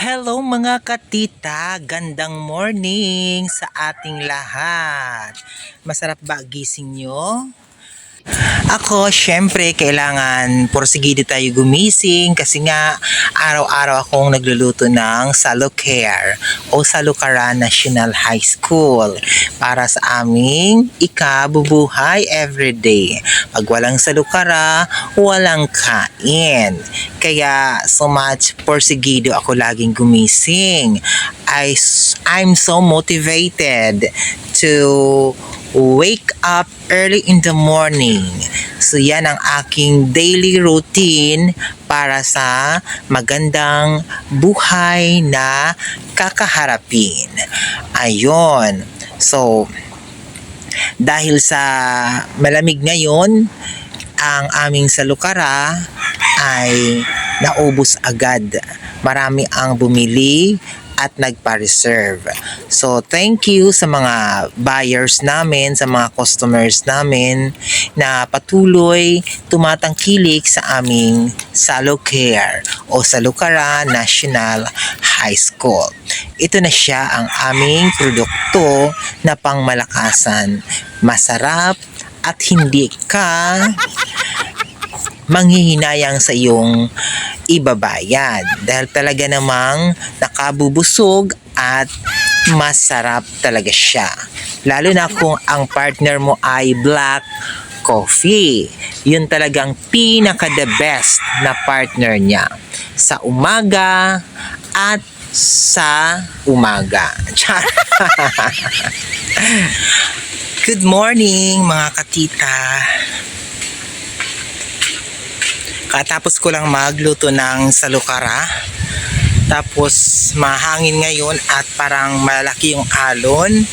Hello mga katita, gandang morning sa ating lahat. Masarap ba gising nyo? Ako, syempre, kailangan porsigido tayo gumising kasi nga araw-araw akong nagluluto ng Salocare o Salukara National High School para sa aming ikabubuhay everyday. Pag walang Salukara, walang kain. Kaya so much porsigido ako laging gumising. I, I'm so motivated to wake up early in the morning. So yan ang aking daily routine para sa magandang buhay na kakaharapin. Ayon. So, dahil sa malamig ngayon, ang aming salukara ay naubos agad. Marami ang bumili at nagpa-reserve. So, thank you sa mga buyers namin, sa mga customers namin na patuloy tumatangkilik sa aming Salocare o Salukara National High School. Ito na siya ang aming produkto na pangmalakasan. Masarap at hindi ka manghihinayang sa iyong ibabayad dahil talaga namang nakabubusog at masarap talaga siya. Lalo na kung ang partner mo ay black coffee. Yun talagang pinaka the best na partner niya sa umaga at sa umaga. Good morning mga katita. Katapos ko lang magluto ng salukara. Tapos mahangin ngayon at parang malaki yung alon.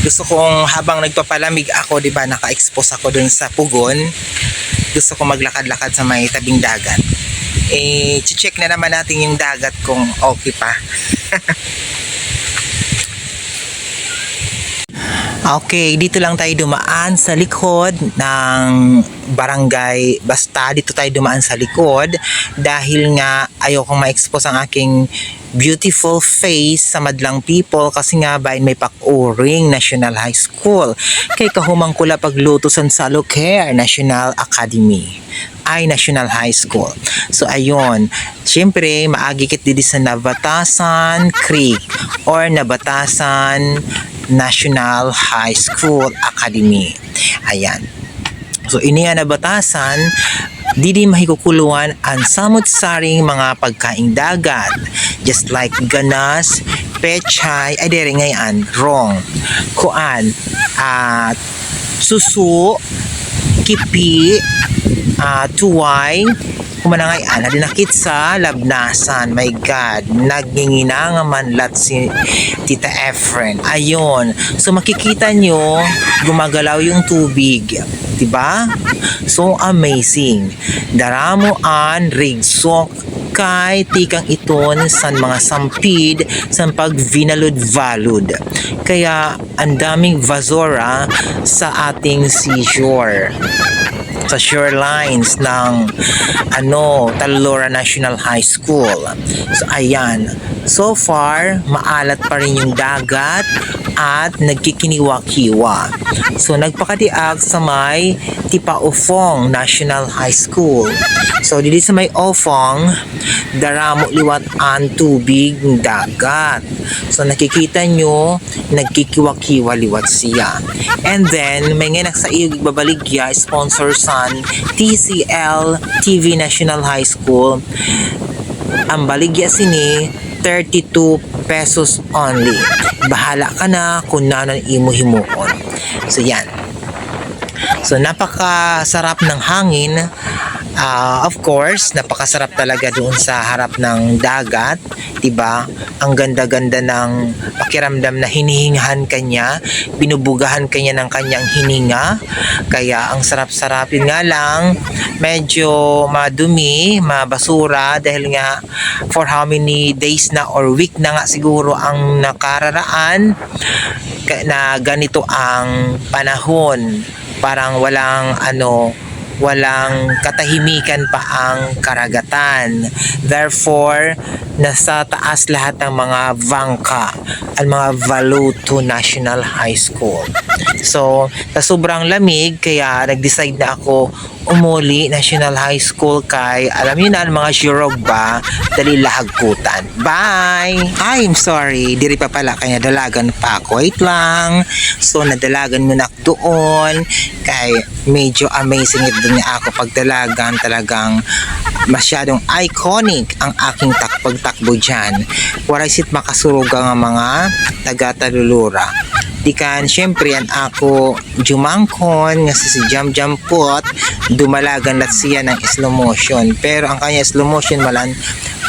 Gusto kong habang nagpapalamig ako, 'di ba, naka-expose ako dun sa pugon. Gusto ko maglakad-lakad sa may tabing dagat. Eh, check na naman natin yung dagat kung okay pa. Okay, dito lang tayo dumaan sa likod ng barangay. Basta dito tayo dumaan sa likod dahil nga ayokong ma-expose ang aking beautiful face sa madlang people kasi nga ba may pakuring National High School. Kay kahumang kula pagluto sa Salocare National Academy ay National High School. So ayun, syempre maagikit dito sa Nabatasan Creek or Nabatasan National High School Academy. Ayan. So ini nga nabatasan, didi mahikukuluan ang samot-saring mga pagkaing dagat. Just like ganas, pechay, ay dere ngayon, wrong. Kuan, at susu, kipi, ah, tuway, kumanangay ana dinakit sa labnasan my god. Nagngingina nga manlat si Tita Efren. Ayon so makikita nyo gumagalaw yung tubig diba so amazing. Daramo an rigsok kay tikang iton san mga sampid san pag vinalud valud kaya ang daming vazora sa ating seashore sa shorelines ng ano Talora National High School. So ayan, so far maalat pa rin yung dagat at nagkikiniwa-kiwa. So nagpakatiag sa may Tipaufong National High School. So dili sa may Ofong, daramo liwat ang tubig dagat. So nakikita nyo, nagkikiwa-kiwa liwat siya. And then, may nga sa iyo babaligya, sponsor san TCL TV National High School. Ang baligya sini, 32 pesos only. Bahala ka na kung nanan imo himuon. So yan. So napakasarap ng hangin. Ah, of course, napakasarap talaga doon sa harap ng dagat, 'di ba? Ang ganda-ganda ng pakiramdam na hinihingahan kanya, binubugahan kanya ng kanyang hininga. Kaya ang sarap-sarapin nga lang, medyo madumi, mabasura dahil nga for how many days na or week na nga siguro ang nakararaan ka- na ganito ang panahon parang walang ano walang katahimikan pa ang karagatan. Therefore, nasa taas lahat ng mga bangka ang mga Valuto National High School. So, sa sobrang lamig, kaya nag-decide na ako umuli National High School kay alam niyo na mga sirog ba dali lahagkutan. Bye! I'm sorry, diri pa pala kaya dalagan pa ako. Wait lang. So, nadalagan mo na doon kay medyo amazing ito niya ako pagdalagan talagang masyadong iconic ang aking takpag-takbo dyan. Warasit makasuruga nga mga taga-talulura. Di kan, syempre, yan ako jumangkon, nga si Jam Jam Pot, dumalagan lat siya ng slow motion. Pero ang kanya slow motion malan,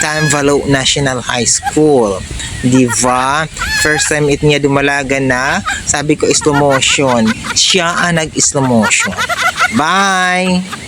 Tanvalo National High School. Di ba? First time it niya dumalagan na, sabi ko slow motion. Siya ang nag-slow motion. Bye!